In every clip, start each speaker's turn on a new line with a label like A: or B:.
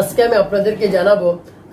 A: আজকে আমি আপনাদেরকে জানাব,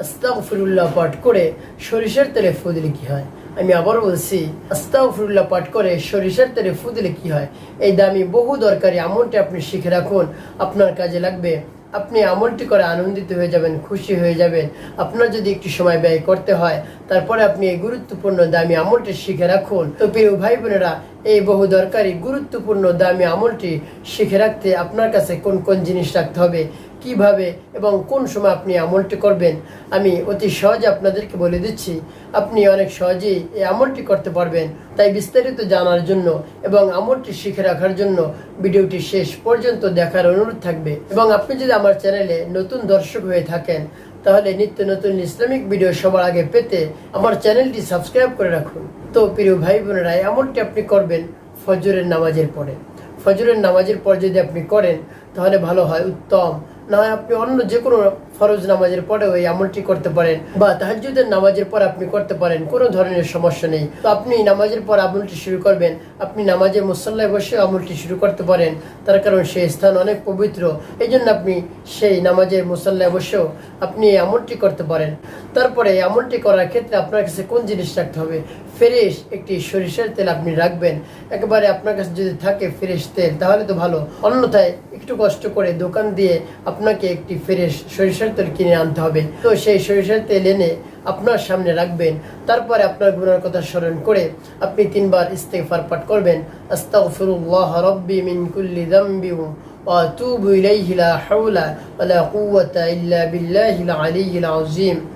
A: আস্তাগফিরুল্লাহ পাঠ করে সরিষার তেলে ফু দিলে কি হয়? আমি আবার বলছি, আস্তাগফিরুল্লাহ পাঠ করে সরিষার তেলে ফু দিলে কি হয়? এই দামি বহু দরকারি আমলটি আপনি শিখে রাখুন, আপনার কাজে লাগবে। আপনি আমলটি করে আনন্দিত হয়ে যাবেন, খুশি হয়ে যাবেন। আপনার যদি একটু সময় ব্যয় করতে হয়, তারপরে আপনি এই গুরুত্বপূর্ণ দামি আমলটি শিখে রাখুন। তো প্রিয় ভাই বোনেরা, এই বহু দরকারি, গুরুত্বপূর্ণ দামি আমলটি শিখে রাখতে আপনার কাছে কোন কোন জিনিস রাখতে হবে? কীভাবে এবং কোন সময় আপনি আমলটি করবেন, আমি অতি সহজে আপনাদেরকে বলে দিচ্ছি। আপনি অনেক সহজেই এই আমলটি করতে পারবেন। তাই বিস্তারিত জানার জন্য এবং আমলটি শিখে রাখার জন্য ভিডিওটি শেষ পর্যন্ত দেখার অনুরোধ থাকবে। এবং আপনি যদি আমার চ্যানেলে নতুন দর্শক হয়ে থাকেন, তাহলে নিত্য নতুন ইসলামিক ভিডিও সবার আগে পেতে আমার চ্যানেলটি সাবস্ক্রাইব করে রাখুন। তো প্রিয় ভাই বোনেরা আমলটি আপনি করবেন ফজরের নামাজের পরে। ফজরের নামাজের পর যদি আপনি করেন, তাহলে ভালো হয়, উত্তম। না হয় আপনি অন্য যে কোনো ফরজ নামাজের পরে ওই আমলটি করতে পারেন বা তাহাজুদের নামাজের পর আপনি করতে পারেন, কোনো ধরনের সমস্যা নেই। তো আপনি নামাজের পর আমলটি শুরু করবেন, আপনি নামাজের মুসল্লায় বসে আমলটি শুরু করতে পারেন, তার কারণ সেই স্থান অনেক পবিত্র এই জন্য আপনি সেই নামাজের মুসল্লায় বসেও আপনি এই আমলটি করতে পারেন। তারপরে এই আমলটি করার ক্ষেত্রে আপনার কাছে কোন জিনিস রাখতে হবে? ফ্রেশ একটি সরিষার তেল আপনি রাখবেন, একেবারে আপনার কাছে যদি থাকে ফ্রেশ তেল, তাহলে তো ভালো। অন্যথায় একটু কষ্ট করে দোকান দিয়ে আপনাকে একটি ফ্রেশ সরিষার তেল কিনে আনতে হবে। তো সেই সরিষার তেল এনে আপনার সামনে রাখবেন। তারপরে আপনার গুণার কথা স্মরণ করে আপনি তিনবার ইস্তেফার পাঠ করবেন।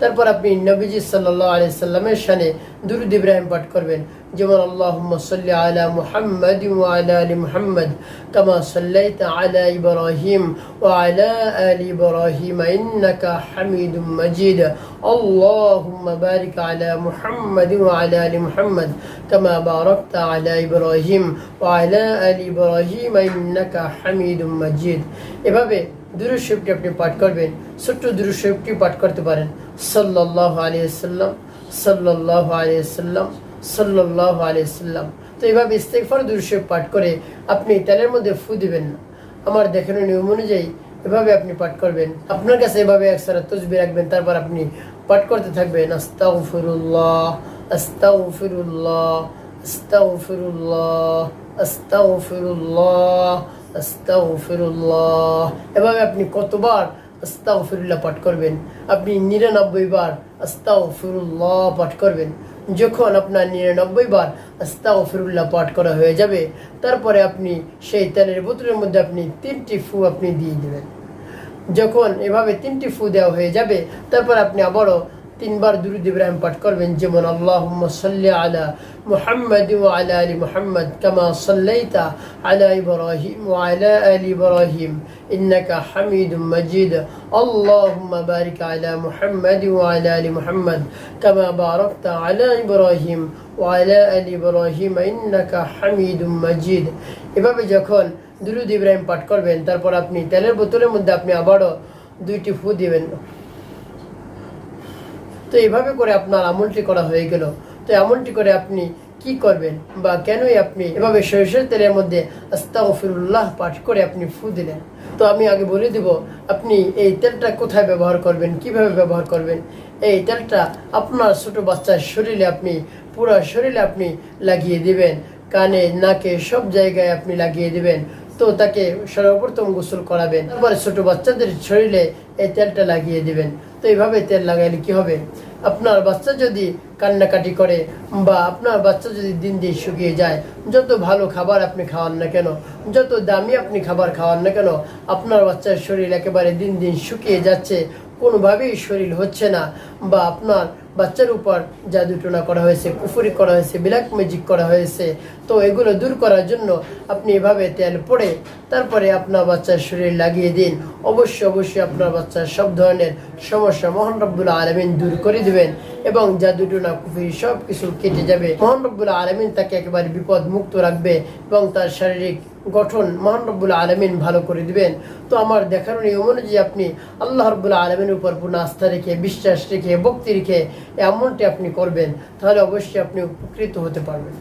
A: তারপর আপনি নবীজি সাল্লাল্লাহু আলাইহি সাল্লামের শানে দুরূদ ইব্রাহিম পাঠ করবেন। যেমন আল্লাহুম্মা সাল্লি আলা মুহাম্মাদ ওয়া আলা আলি মুহাম্মাদ কামা সাল্লাইতা আলা ইব্রাহিম ওয়া আলা আলি ইব্রাহিম ইন্নাকা হামিদুম মাজিদ আল্লাহুম্মা বারিক আলা মুহাম্মাদ ওয়া আলা আলি মুহাম্মাদ কামা বারাকতা আলা ইব্রাহিম ওয়া আলা আলি ইব্রাহিম ইন্নাকা হামিদুম মাজিদ এভাবে দুরুশরীফটি আপনি পাঠ করবেন, ছোট্ট দুরুশরীফটি পাঠ করতে পারেন। সাল্লাল্লাহু আলাইহি সাল্লাম সাল্লাল্লাহু আলাইহি সাল্লাম সাল্লাল্লাহু আলাইহি সাল্লাম। তো এইভাবে ইস্তেগফার দুরুশরীফ পাঠ করে আপনি তেলের মধ্যে ফু দিবেন না। আমার দেখানো নিয়ম অনুযায়ী এভাবে আপনি পাঠ করবেন। আপনার কাছে এভাবে একসাথে তসবি রাখবেন, তারপর আপনি পাঠ করতে থাকবেন। আস্তাগফিরুল্লাহ আস্তাগফিরুল্লাহ আস্তাগফিরুল্লাহ আস্তাগফিরুল্লাহ আস্তাগফিরুল্লাহ। এভাবে আপনি কতবার আস্তাগফিরুল্লাহ পাঠ করবেন? আপনি নিরানব্বই বার আস্তাগফিরুল্লাহ পাঠ করবেন। যখন আপনার নিরানব্বই বার আস্তা ও ফিরুল্লাহ পাঠ করা হয়ে যাবে, তারপরে আপনি সেই তেলের বোতলের মধ্যে আপনি তিনটি ফু আপনি দিয়ে দেবেন। যখন এভাবে তিনটি ফু দেওয়া হয়ে যাবে, তারপর আপনি আবারও তিনবার দুরুদ ইব্রাহিম পাঠ করবেন, যেমন, আল্লাহুম্মা সাল্লি আলা মুহাম্মাদ ওয়া আলা আলি মুহাম্মাদ কামা সাল্লাইতা আলা ইব্রাহিম ওয়া আলা আলি ইব্রাহিম, ইন্নাকা হামিদুম মাজিদ, আল্লাহুম্মা বারিক আলা মুহাম্মাদ ওয়া আলা আলি কামা বারাকতা আলা ইব্রাহিম ওয়া আলা আলি ইব্রাহিম, ইন্নাকা হামিদুম মাজিদ। এভাবে যখন দুরুদ ইব্রাহিম পাঠ করবেন, তারপর আপনি তেলের বোতলের মধ্যে আপনি আবারও দুইটি ফু দিবেন। তো এইভাবে করে আপনার আমলটি করা হয়ে গেল। তো আমলটি করে আপনি কি করবেন বা কেনই আপনি এভাবে সরিষার তেলের মধ্যে আস্তাগফিরুল্লাহ পাঠ করে আপনি ফু দিলেন? তো আমি আগে বলে দিব, আপনি এই তেলটা কোথায় ব্যবহার করবেন, কীভাবে ব্যবহার করবেন? এই তেলটা আপনার ছোট বাচ্চার শরীরে আপনি, পুরো শরীরে আপনি লাগিয়ে দিবেন। কানে, নাকে সব জায়গায় আপনি লাগিয়ে দিবেন। তো তাকে সর্বপ্রথম গোসল করাবেন। তারপরে ছোট বাচ্চাদের শরীরে এই তেলটা লাগিয়ে দিবেন। তো এইভাবে তেল লাগাইলে কি হবে? আপনার বাচ্চা যদি কান্নাকাটি করে বা আপনার বাচ্চা যদি দিন দিন শুকিয়ে যায়, যত ভালো খাবার আপনি খাওয়ান না কেন, যত দামি আপনি খাবার খাওয়ান না কেন, আপনার বাচ্চার শরীর একেবারে দিন দিন শুকিয়ে যাচ্ছে, কোনোভাবেই শরীর হচ্ছে না বা আপনার বাচ্চার উপর জাদুটোনা করা হয়েছে, কুফুরি করা হয়েছে ব্ল্যাক ম্যাজিক করা হয়েছে। তো এগুলো দূর করার জন্য আপনি এভাবে তেল পড়ে তারপরে আপনার বাচ্চার শরীর লাগিয়ে দিন। অবশ্যই অবশ্যই আপনার বাচ্চার সব ধরনের সমস্যা মোহন রব্বুল আলমিন দূর করে দিবেন এবং জাদুটোনা, কুফুরি সব কিছু কেটে যাবে। মোহন রব্বুল আলমিন তাকে একেবারে বিপদ মুক্ত রাখবে এবং তার শারীরিক গঠন মহান রব্বুল আলমিন ভালো করে দিবেন। তো আমার দেখার নিয়ম অনুযায়ী আপনি আল্লাহ রব্বুল আলমিনের উপর পূর্ণ আস্থা রেখে, বিশ্বাস রেখে, ভক্তি রেখে এমনটি আপনি করবেন, তাহলে অবশ্যই আপনি উপকৃত হতে পারবেন।